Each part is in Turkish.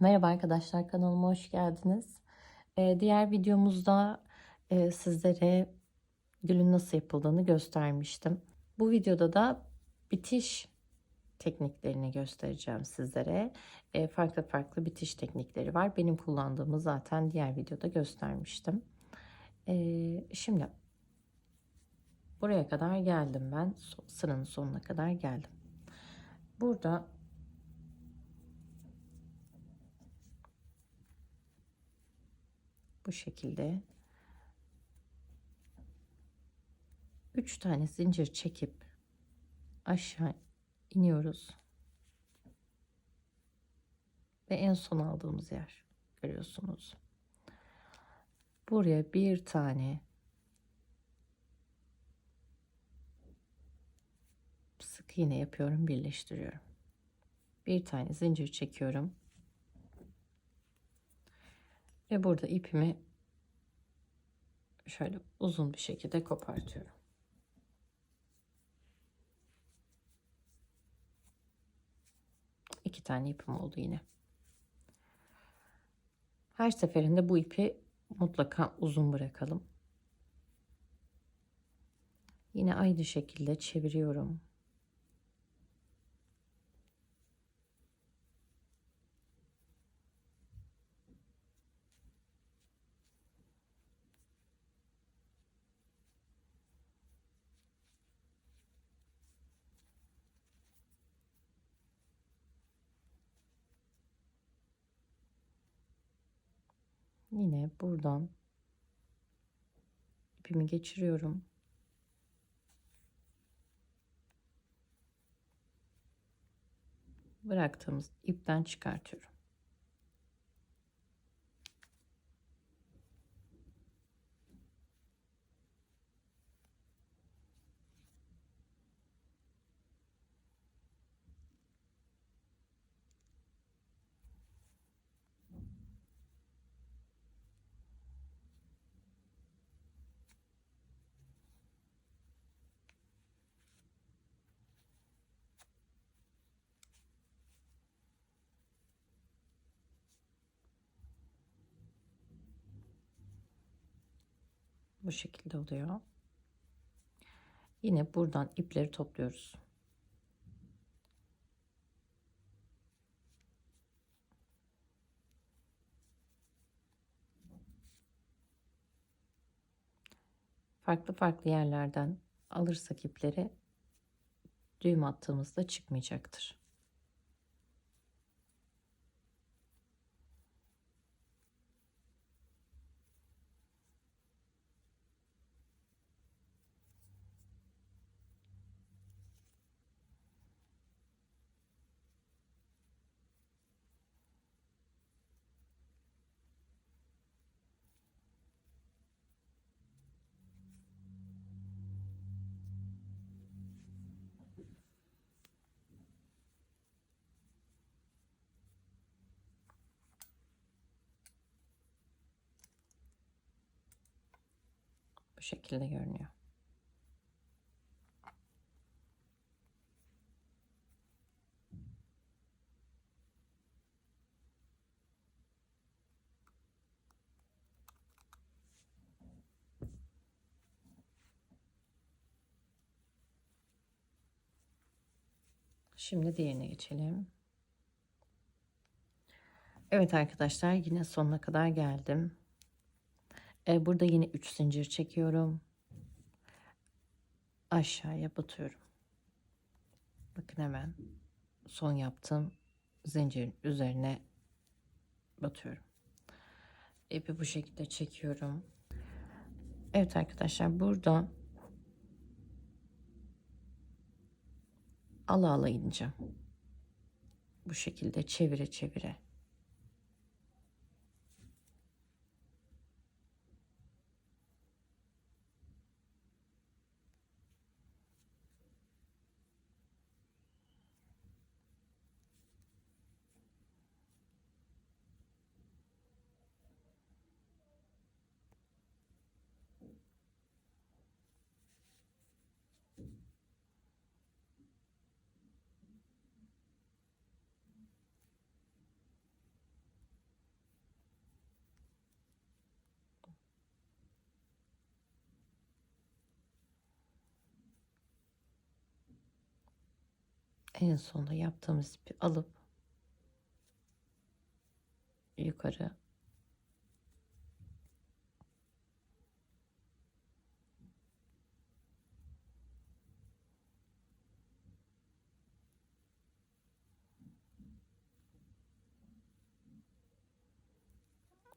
Merhaba arkadaşlar kanalıma hoş geldiniz. Ee, diğer videomuzda e, sizlere gülün nasıl yapıldığını göstermiştim. Bu videoda da bitiş tekniklerini göstereceğim sizlere. E, farklı farklı bitiş teknikleri var. Benim kullandığımı zaten diğer videoda göstermiştim. E, şimdi buraya kadar geldim ben. Sıranın sonuna kadar geldim. Burada bu şekilde 3 tane zincir çekip aşağı iniyoruz. Ve en son aldığımız yer görüyorsunuz. Buraya bir tane sık iğne yapıyorum, birleştiriyorum. Bir tane zincir çekiyorum. Ve burada ipimi şöyle uzun bir şekilde kopartıyorum. İki tane ipim oldu yine. Her seferinde bu ipi mutlaka uzun bırakalım. Yine aynı şekilde çeviriyorum. Yine buradan ipimi geçiriyorum. Bıraktığımız ipten çıkartıyorum. Bu şekilde oluyor. Yine buradan ipleri topluyoruz. Farklı farklı yerlerden alırsak ipleri düğüm attığımızda çıkmayacaktır. Bu şekilde görünüyor. Şimdi diğerine geçelim. Evet arkadaşlar yine sonuna kadar geldim. Ee, burada yine 3 zincir çekiyorum. Aşağıya batıyorum. Bakın hemen son yaptığım zincirin üzerine batıyorum. İpi bu şekilde çekiyorum. Evet arkadaşlar burada ala ala ineceğim. Bu şekilde çevire çevire. En sonda yaptığımız ipi alıp yukarı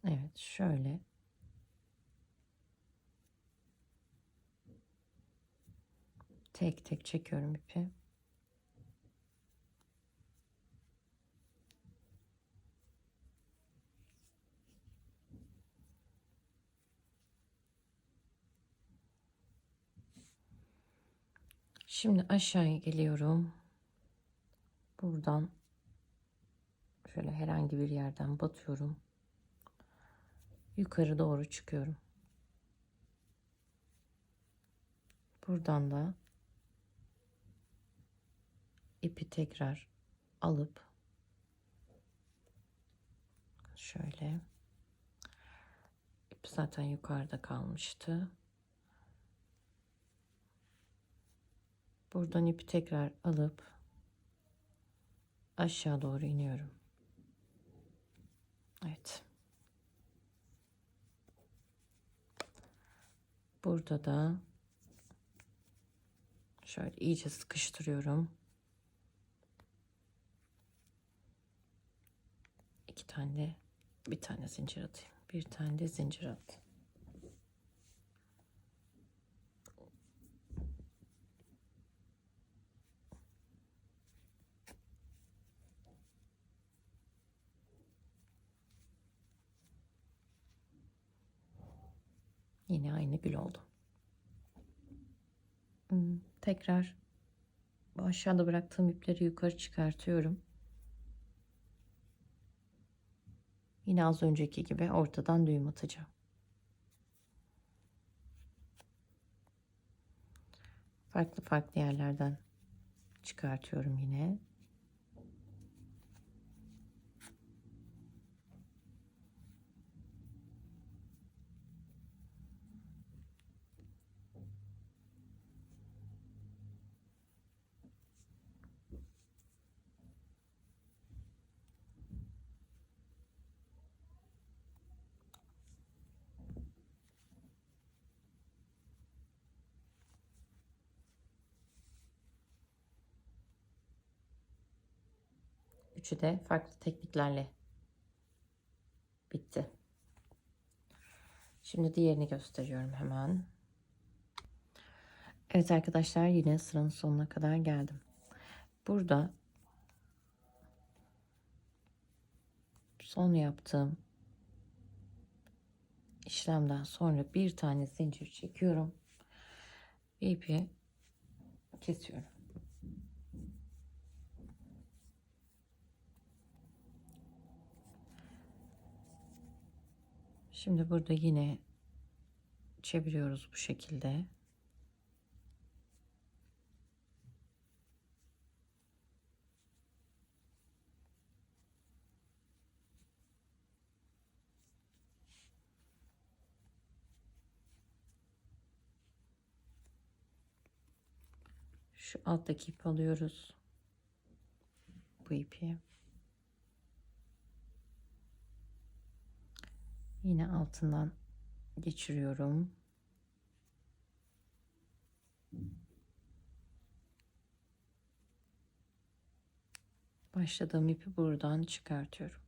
Evet şöyle tek tek çekiyorum ipi. Şimdi aşağıya geliyorum. Buradan şöyle herhangi bir yerden batıyorum. Yukarı doğru çıkıyorum. Buradan da ipi tekrar alıp şöyle ip zaten yukarıda kalmıştı. Buradan ipi tekrar alıp aşağı doğru iniyorum. Evet. Burada da şöyle iyice sıkıştırıyorum. İki tane bir tane zincir atayım. Bir tane de zincir at. Yine aynı gül oldu. Hmm, Tekrar aşağıda bıraktığım ipleri yukarı çıkartıyorum. Yine az önceki gibi ortadan düğüm atacağım. Farklı farklı yerlerden çıkartıyorum yine. Üçü de farklı tekniklerle bitti. Şimdi diğerini gösteriyorum hemen. Evet arkadaşlar yine sıranın sonuna kadar geldim. Burada son yaptığım işlemden sonra bir tane zincir çekiyorum. Ve ipi kesiyorum. Şimdi burada yine çeviriyoruz bu şekilde. Şu alttaki ipi alıyoruz. Bu ipi. Yine altından geçiriyorum. Başladığım ipi buradan çıkartıyorum.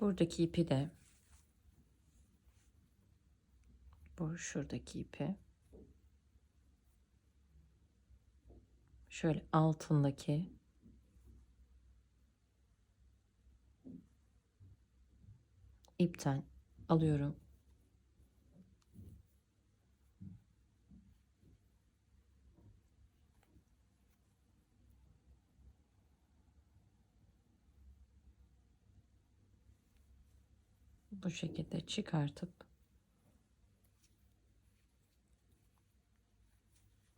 Buradaki ipi de bu şuradaki ipi şöyle altındaki ipten alıyorum. Bu şekilde çıkartıp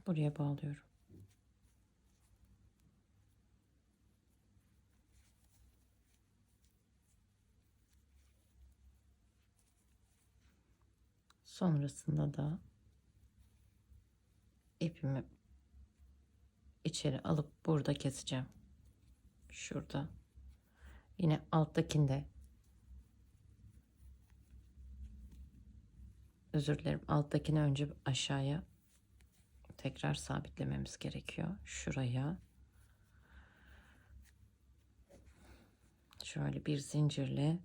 buraya bağlıyorum. Sonrasında da ipimi içeri alıp burada keseceğim. Şurada. Yine alttakinde özür dilerim alttakini önce aşağıya tekrar sabitlememiz gerekiyor. Şuraya şöyle bir zincirle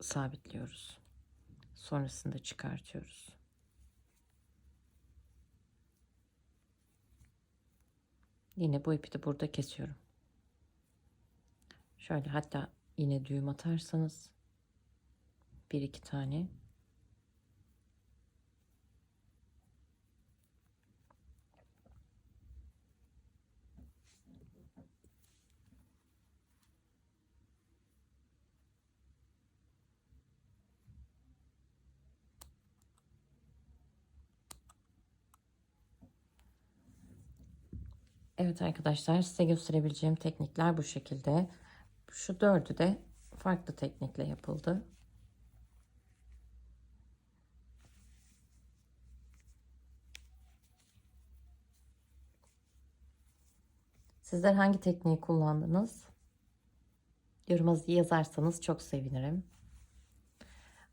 sabitliyoruz. Sonrasında çıkartıyoruz. Yine bu ipi de burada kesiyorum. Şöyle hatta yine düğüm atarsanız bir iki tane Evet arkadaşlar size gösterebileceğim teknikler bu şekilde. Şu dördü de farklı teknikle yapıldı. Sizler hangi tekniği kullandınız? Yoruma yazarsanız çok sevinirim.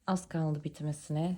Az kaldı bitmesine.